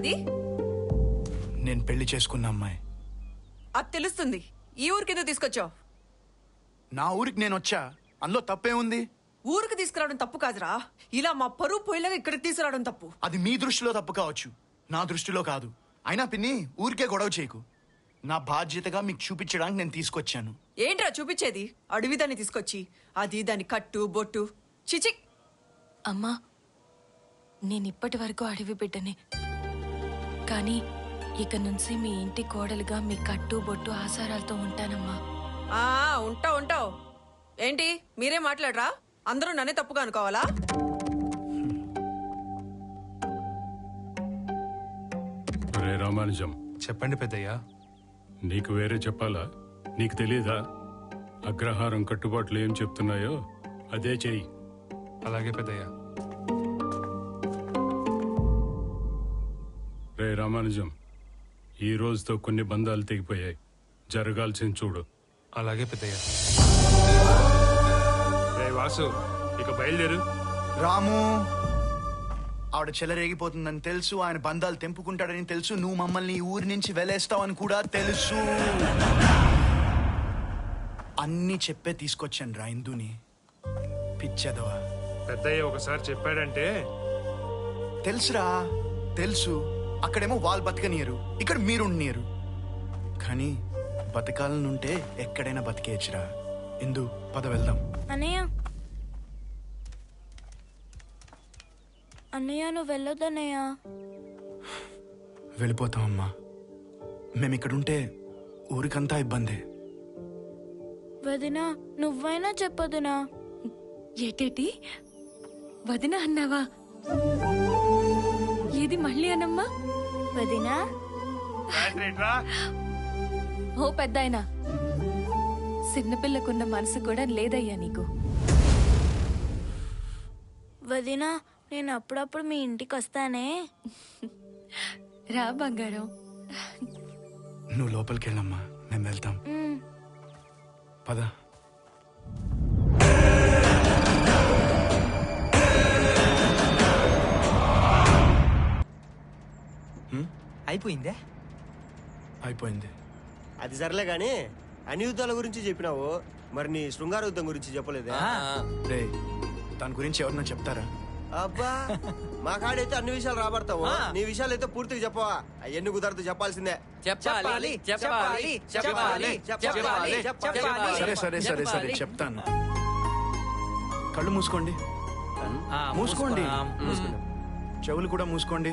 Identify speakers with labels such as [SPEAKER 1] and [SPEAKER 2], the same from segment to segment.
[SPEAKER 1] అది?
[SPEAKER 2] నేను పెళ్ళి చేసుకున్న అమ్మాయి.
[SPEAKER 1] అది తెలుస్తుంది. ఈ ఊరికి ఎందుకు తీసుకొచ్చావు?
[SPEAKER 2] నా ఊరికి నేను వచ్చా. అందులో తప్పే ఉంది.
[SPEAKER 1] ఊరికి తీసుకురావడం తప్పు కాదురా. ఇలా మా పరువు పోయేలాగా ఇక్కడికి తీసుకురావడం తప్పు.
[SPEAKER 2] అది మీ దృష్టిలో తప్పు కావచ్చు. నా దృష్టిలో కాదు. అయినా పిన్ని ఊరికే గొడవ చేయకు. నా బాధ్యతగా మీకు చూపించడానికి నేను తీసుకొచ్చాను.
[SPEAKER 1] ఏంట్రా చూపించేది? అడవి దాన్ని తీసుకొచ్చి అది దాని కట్టు బొట్టు. చిచి
[SPEAKER 3] అమ్మా నేను ఇప్పటి వరకు అడవి బిడ్డనే కానీ ఇక నుంచి మీ ఇంటి కోడలుగా మీ కట్టు బొట్టు ఆసారాలతో ఉంటానమ్మా.
[SPEAKER 1] ఆ ఉంటావు ఉంటావు. ఏంటి? మీరే మాట్లాడరా? అందరూ నన్నే తప్పుగా అనుకోవాలా?
[SPEAKER 4] రామానుజం.
[SPEAKER 5] చెప్పండి పెద్దయ్యా.
[SPEAKER 4] నీకు వేరే చెప్పాలా? నీకు తెలియదా అగ్రహారం కట్టుబాట్లు ఏం చెప్తున్నాయో? అదే చెయ్యి.
[SPEAKER 5] అలాగే పెద్దయ్యా.
[SPEAKER 4] రామానుజం ఈ రోజుతో కొన్ని బంధాలు తెగిపోయాయి. జరగాల్సింది చూడు.
[SPEAKER 5] అలాగే పెద్దయ్యా. రే వాసు ఇక బయలుదేరు.
[SPEAKER 2] రాము ఆవిడ చెలరేగిపోతుందని తెలుసు ఆయన బంధాలు తెంపుకుంటాడని తెలుసు నువ్వు మమ్మల్ని ఈ ఊరి నుంచి వెలేస్తావని కూడా తెలుసు. అన్నీ చెప్పే తీసుకొచ్చాను రా ఇందుని. పిచ్చదవా.
[SPEAKER 5] పెద్దయ్య ఒకసారి చెప్పాడంటే
[SPEAKER 2] తెలుసురా తెలుసు. అక్కడేమో వాళ్ళు బతకనీయరు. ఇక్కడ మీరుండనీయరు. కానీ బతకాలనుంటే ఎక్కడైనా బతికేయచ్చురా. ఇందు పద వెళ్దాం.
[SPEAKER 6] అన్నయ్య. అన్నయ్య నువ్వు వెళ్ళొద్దన్నయ్య
[SPEAKER 2] వెళ్ళిపోతామమ్మా. మేము ఇక్కడుంటే ఊరికంతా ఇబ్బందే.
[SPEAKER 6] వదినా నువ్వైనా చెప్పొదినా
[SPEAKER 3] ఏటేటి? వదిన అన్నావా? ఏది మళ్ళీ అనమ్మా
[SPEAKER 6] వదినా?
[SPEAKER 3] ఓ పెద్దాయనా చిన్నపిల్లకున్న మనసు కూడా లేదయ్యా నీకు.
[SPEAKER 6] వదినా నేను అప్పుడప్పుడు మీ ఇంటికి వస్తానే?
[SPEAKER 3] రా బంగారం.
[SPEAKER 2] నువ్వు లోపలికి వెళ్ళమ్మా మేము వెళ్తాం. పద.
[SPEAKER 7] అయిపోయిందే?
[SPEAKER 2] అయిపోయింది.
[SPEAKER 8] అది సర్లే గాని అన్ని యుద్ధాల గురించి చెప్పినావు. మరి నీ శృంగార యుద్ధం గురించి చెప్పలేదే?
[SPEAKER 2] రే దాని గురించి ఎవరన్నా చెప్తారా?
[SPEAKER 8] అబ్బా మా కాడైతే అన్ని విషయాలు రాబడతావు. నీ విషయాలు అయితే పూర్తిగా చెప్పవా? అవన్నీ కుదరదు చెప్పాల్సిందే.
[SPEAKER 7] చెప్పాలి చెప్పాలి చెప్పాలి చెప్పాలి చెప్పాలి
[SPEAKER 2] సరే సరే సరే సరే చెప్తాను. కళ్ళు మూసుకోండి.
[SPEAKER 7] ఆ,
[SPEAKER 2] మూసుకోండి. చెవులు కూడా మూసుకోండి.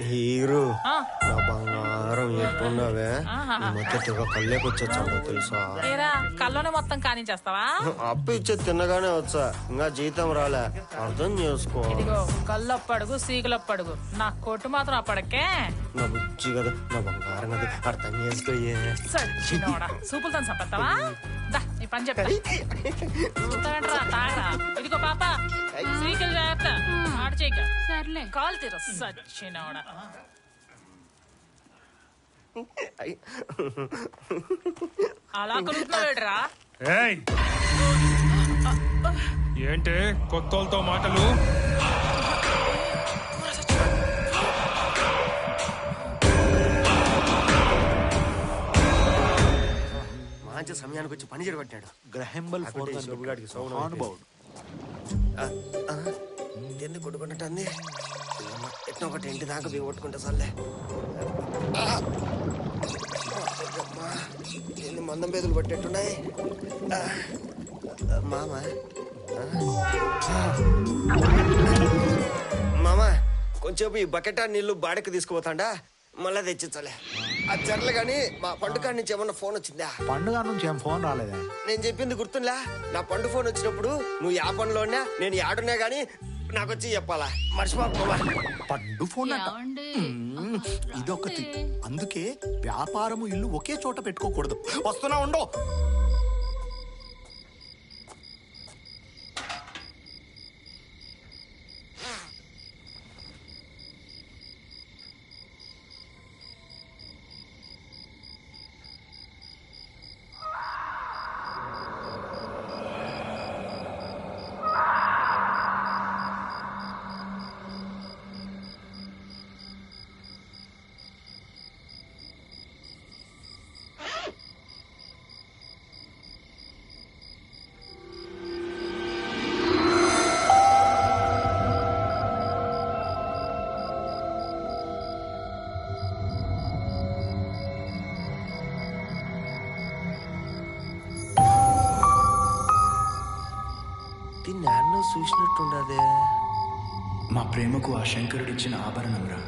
[SPEAKER 8] హీరో? నా బంగారం ఎట్టున్నావే ఈ మధ్య తెగ కళ్ళేకొచ్చొచ్చాడు తెలుసా?
[SPEAKER 9] ఏరా కల్లోనే మొత్తం కానించేస్తావా?
[SPEAKER 8] అప్పు ఇచ్చే తిన్నగానే వచ్చా. ఇంకా జీతం రాలే. అర్థం చేసుకో.
[SPEAKER 9] ఇదిగో కళ్ళప్పడుగు సీకులప్పడుగు. నా కొట్టు మాత్రం అప్పటికే
[SPEAKER 8] నా బుజ్జి కదా నా బంగారం కదా అర్థం చేసుకోయే
[SPEAKER 9] సూపులతో చంపేస్తావా? దా. నీ పని చెప్తా. తాగరా ఇదిగో పాప సీకులు జాగ్రత్త. ఆడు చేయక. సర్లే. కాలు తీరు. సచ్చినోడా. అలా కలుగుతున్నాడురా
[SPEAKER 5] ఏయ్! ఏంటే కొత్తోళ్ళతో మాటలు?
[SPEAKER 8] పని చెడగొట్టాడు
[SPEAKER 10] గ్రహంబల్
[SPEAKER 8] సౌండ్
[SPEAKER 10] అనుభవుడు
[SPEAKER 8] ఎందుకు కొట్టుకుంటుంది ఎట్లా ఒకటి ఇంటి దాకా పోయి కొట్టుకుంటా సర్లే. ఎన్ని మందం పేదలు పట్టేట్టున్నాయి? మామ. మామ కొంచెం ఈ బకెట్ ఆ నీళ్ళు బాడకి తీసుకుపోతాండా? మళ్ళా తెచ్చిచ్చలే. అది జరలే కానీ మా పండుగ నుంచి ఏమన్నా ఫోన్ వచ్చిందా?
[SPEAKER 10] పండుగ నుంచి ఏం ఫోన్ రాలేదా?
[SPEAKER 8] నేను చెప్పింది గుర్తుందా నా పండు ఫోన్ వచ్చినప్పుడు నువ్వు యా పనిలో ఉన్నా నేను యాడున్నా గానీ నాకు వచ్చి చెప్పాలా మర్చిపోవా
[SPEAKER 10] పండు ఫోన్ అంట. మ్మ్. ఇదొకటి. అందుకే వ్యాపారము ఇల్లు ఒకే చోట పెట్టుకోకూడదు. వస్తున్నా ఉండో.
[SPEAKER 8] దీన్ని నాన్న చూసినట్టుండదే
[SPEAKER 2] మా ప్రేమకు ఆ శంకరుడిచ్చిన ఆభరణం రా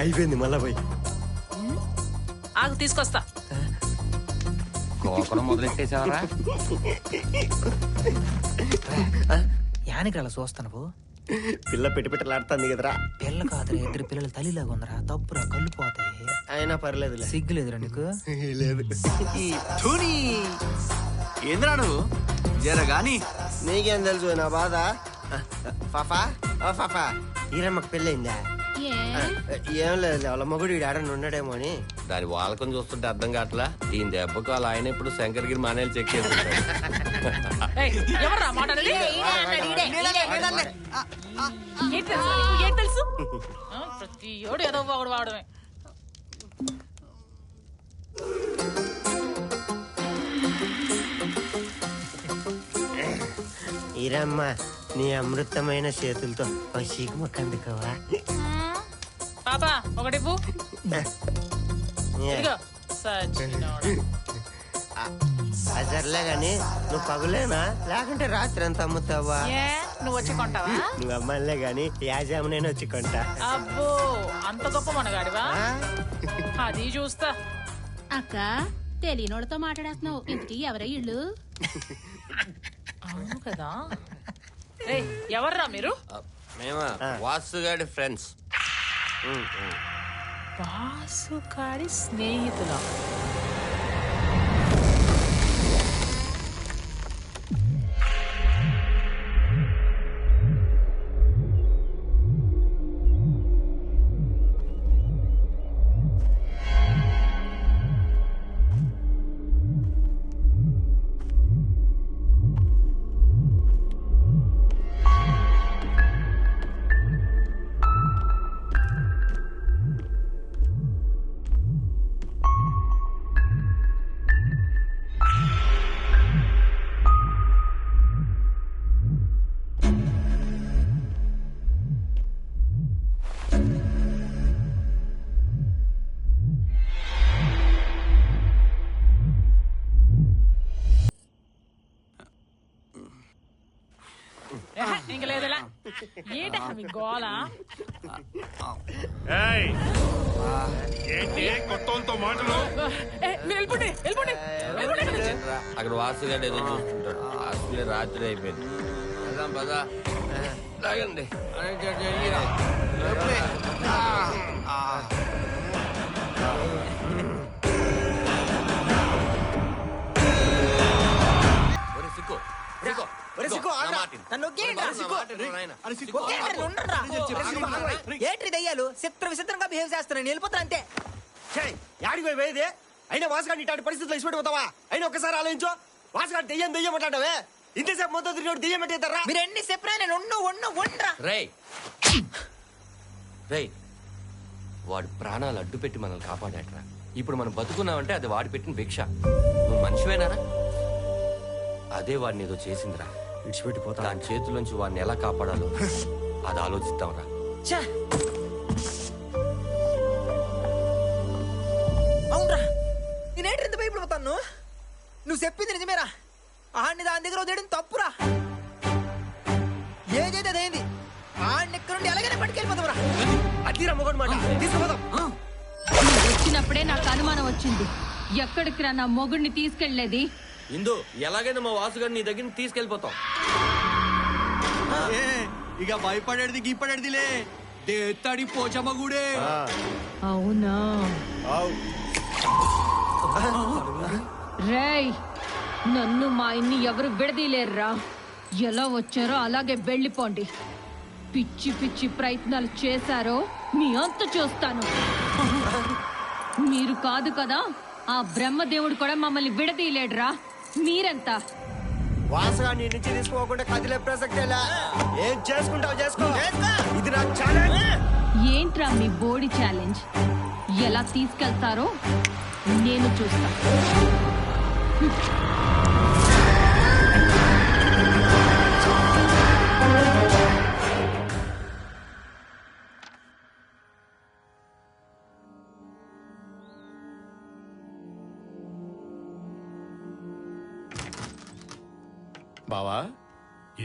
[SPEAKER 8] అయిపోయింది మళ్ళా పోయి.
[SPEAKER 9] ఆగు తీసుకొస్తా.
[SPEAKER 7] గోకులం మొదలెట్టేసావరా
[SPEAKER 11] యానికి అలా చూస్తాను
[SPEAKER 8] పిల్ల పెట్టి పెట్టలాడుతుంది కదరా.
[SPEAKER 11] పిల్ల కాదురా ఇద్దరు పిల్లల తల్లిలాగా ఉందరా. తప్పురా కళ్ళు పోతాయి.
[SPEAKER 8] అయినా పర్లేదులే.
[SPEAKER 11] సిగ్గులేదురా నీకు?
[SPEAKER 8] లేదు.
[SPEAKER 10] ధూని! ఏంద్రా నువ్వు? జర గాని.
[SPEAKER 8] నీకేం తెలుసు నా బాధ? ఫాఫా? ఓ ఫాఫా. ఈరమ్మకి పెళ్ళయిందా? ఏం? లేదు వాళ్ళ మొగుడు ఈడు ఆడని ఉన్నాడేమో అని.
[SPEAKER 7] దాని వాళ్ళకం చూస్తుంటే అర్థం కావట్లా? దీని దెబ్బకు వాళ్ళ ఆయన ఇప్పుడు శంకర్గిరి మానేలు చెక్
[SPEAKER 9] తెలుసు? ప్రతి ఏదో ఒకడు వాడమే.
[SPEAKER 8] ఈరమ్మ నీ అమృతమైన చేతులతో చీకు కందుకోవా
[SPEAKER 9] పాపా ఒకటి. ఇదిగో సచ్చినోడా.
[SPEAKER 8] సర్లే గాని నువ్వు పగులేనా? లేకుంటే రాత్రి అంత అమ్ముతావా?
[SPEAKER 9] ఏ నువ్వు వచ్చి కొంటావా?
[SPEAKER 8] నువ్వు అమ్మాయిలే గాని యాజామునైనా వచ్చి కొంటా.
[SPEAKER 9] అబ్బో అంత గొప్ప మనగాడివా?
[SPEAKER 8] ఆ?
[SPEAKER 9] అది చూస్తా.
[SPEAKER 6] అక్క తెలియనోళ్ళతో మాట్లాడేస్తున్నావు. ఇంటికి ఎవరై ఇళ్ళు?
[SPEAKER 9] అవును కదా. ఏయ్ ఎవర్రా మీరు?
[SPEAKER 7] మేమా? వాసుగాడి ఫ్రెండ్స్.
[SPEAKER 9] బాసుగాడి స్నేహితుల. ఏంట మీ గోల?
[SPEAKER 5] ఏయ్! ఏంటి? కొత్త వాళ్ళతో మాటలు?
[SPEAKER 9] ఏ, మీరు వెళ్ళిపోండి వెళ్ళిపోండి వెళ్ళిపోండి ఇక్కడి నుంచి.
[SPEAKER 7] అక్కడ వాసుగాడు ఏదో చూస్తుంటాడు. అసలే రాత్రి అయిపోయింది. పదా. లాగండి
[SPEAKER 11] ఏంటి దయ్యాలు? చిత్ర విచిత్రంగా బిహేవ్ చేస్తున్నాను నేను వెళ్ళిపోతాను అంతే.
[SPEAKER 8] యాడికి పోయి పోయేది? అయినా వాసుగాడిని ఇట్లాంటి పరిస్థితుల్లో ఇచ్చిపెట్టిపోతావా అయినా ఒక్కసారి ఆలోచించు. వాసుగాడు దెయ్యం దెయ్యం అంటాడవే ఇంతసేపు మొత్తం తిరిగి దెయ్యం పెట్టేస్తారా
[SPEAKER 11] మీరు ఎన్ని చెప్పినా నేను ఉండు ఉండు ఉండ్రా
[SPEAKER 7] రేయ్. రేయ్ వాడు ప్రాణాలు అడ్డు పెట్టి మనల్ని కాపాడాట్రా ఇప్పుడు మనం బతుకున్నామంటే అది వాడు పెట్టిన భిక్ష. నువ్వు మనిషివేనారా అదే వాడిని ఏదో చేసిందిరా.
[SPEAKER 8] విడిచిపెట్టిపోతా
[SPEAKER 7] దాని చేతుల్లోంచి వాడిని ఎలా కాపాడాలో అది ఆలోచిద్దాంరా
[SPEAKER 11] ఛే! అవునరా. నేనేంటి ఇంత భయపడిపోతాను? నువ్వు చెప్పింది నిజమేరా. ఆడిని దాని దగ్గర వదిలేయడం తప్పురా. ఏదైతే అదేంది ఆడిని ఇక్కడ నుండి ఎలాగైనా పట్టుకెళ్ళిపోతావురా.
[SPEAKER 8] అదిరా మొగడు మాట. తీసుకుపోదాం.
[SPEAKER 6] వచ్చినప్పుడే నాకు అనుమానం వచ్చింది. ఎక్కడికి రా నా మొగుడిని తీసుకెళ్ళేది
[SPEAKER 7] ఇందు ఎలాగైనా మా వాసుగారిని నీ దగ్గర తీసుకెళ్ళిపోతాం.
[SPEAKER 10] ఇక భయపడేది గీపడేదిలే. దేత్తడి పోచమ్మ గుడే
[SPEAKER 6] అవునా? రేయ్ నన్ను మా ఇన్ని ఎవరు విడదీలేరురా? ఎలా వచ్చారో అలాగే వెళ్ళిపోండి. పిచ్చి పిచ్చి ప్రయత్నాలు చేశారో మీ అంత చూస్తాను. మీరు కాదు కదా ఆ బ్రహ్మదేవుడు కూడా మమ్మల్ని విడదీయలేడురా. మీరెంత?
[SPEAKER 8] వాసగా నీ నుంచి తీసుకోకుండా కదిలే ప్రసక్తే లే. ఏం చేసుకుంటావు చేసుకో. ఇది నా ఛాలెంజ్
[SPEAKER 6] ఏంట్రా మీ బోడీ ఛాలెంజ్ ఎలా తీసుకెళ్తారో నేను చూస్తా.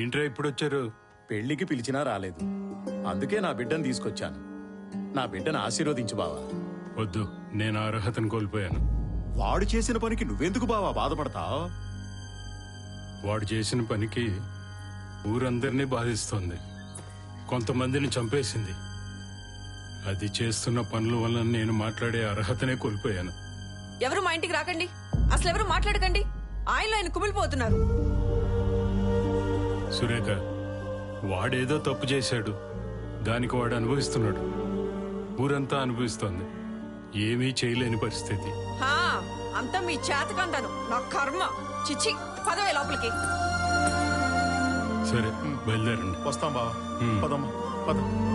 [SPEAKER 4] ఏంట్రా ఇప్పుడు వచ్చారు?
[SPEAKER 12] పెళ్ళికి పిలిచినా రాలేదు. అందుకే నా బిడ్డను తీసుకొచ్చాను. నా బిడ్డను ఆశీర్వదించు బావా.
[SPEAKER 4] వద్దు నేను ఆ అర్హతను కోల్పోయాను.
[SPEAKER 12] వాడు చేసిన పనికి నువ్వెందుకు బావా బాధపడతావు?
[SPEAKER 4] వాడు చేసిన పనికి ఊరందరినీ బాధిస్తోంది. కొంతమందిని చంపేసింది. అది చేస్తున్న పనుల వల్ల నేను మాట్లాడే అర్హతనే కోల్పోయాను.
[SPEAKER 1] ఎవరు మా ఇంటికి రాకండి? అసలు ఎవరు మాట్లాడకండి? ఆయనలో ఆయన కుమిలిపోతున్నారు.
[SPEAKER 4] సురేఖ వాడేదో తప్పు చేశాడు. దానికి వాడు అనుభవిస్తున్నాడు. ఊరంతా అనుభవిస్తోంది. ఏమీ చేయలేని పరిస్థితి.
[SPEAKER 1] హా అంతా మీ చేతకందాను. నా కర్మ. చిచ్చి పదవే లోపలికి.
[SPEAKER 4] సరే బయలుదేరండి.
[SPEAKER 12] వస్తాం బావా.
[SPEAKER 4] హ్మ్.
[SPEAKER 12] పదమ్మా పద.